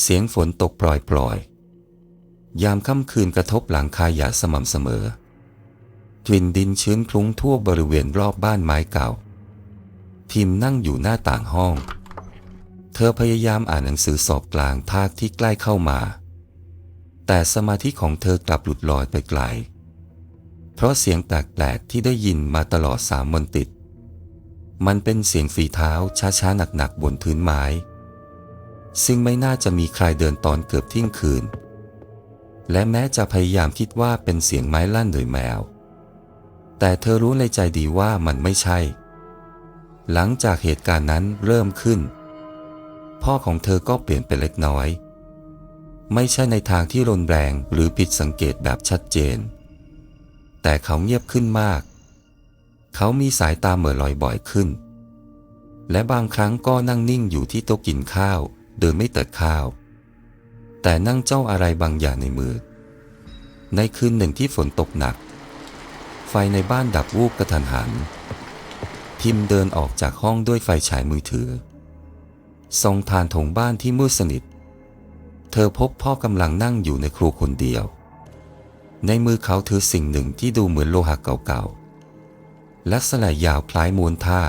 เสียงฝนตกปล่อยๆ ยามค่ำคืนกระทบหลังคาหยาสม่ำเสมอ กลิ่นดินชื้นคลุ้งทั่วบริเวณรอบบ้านไม้เก่า พิมพ์นั่งอยู่หน้าต่างห้อง เธอพยายามอ่านหนังสือสอบกลางภาคที่ใกล้เข้ามา แต่สมาธิของเธอกลับหลุดลอยไปไกล เพราะเสียงแปลกๆที่ได้ยินมาตลอดสามวันติด มันเป็นเสียงฝีเท้าช้าๆหนักๆบนพื้นไม้ ซึ่งไม่น่าจะมีใครเดินตอนเกือบเที่ยงคืน และแม้จะพยายามคิดว่าเป็นเสียงไม้ลั่นโดยแมว แต่เธอรู้ในใจดีว่ามันไม่ใช่ หลังจากเหตุการณ์นั้นเริ่มขึ้น พ่อของเธอก็เปลี่ยนไปเล็กน้อย ไม่ใช่ในทางที่รุนแรงหรือผิดสังเกตแบบชัดเจน แต่เขาเงียบขึ้นมาก เขามีสายตาเหม่อลอยบ่อยขึ้นและบางครั้งก็นั่งนิ่งอยู่ที่โต๊ะกินข้าว โดยไม่เติดข้าว แต่นั่งเจ้าอะไรบางอย่างในมือ ในคืนหนึ่งที่ฝนตกหนัก ไฟในบ้านดับวูบกระทันหัน พิมพ์เดินออกจากห้องด้วยไฟฉายมือถือส่องผ่านถงบ้านที่มืดสนิท เธอพบพ่อกำลังนั่งอยู่ในครัวคนเดียว ในมือเขาถือสิ่งหนึ่งที่ดูเหมือนโลหะเก่าๆลักษณะยาวคล้ายมวนท่า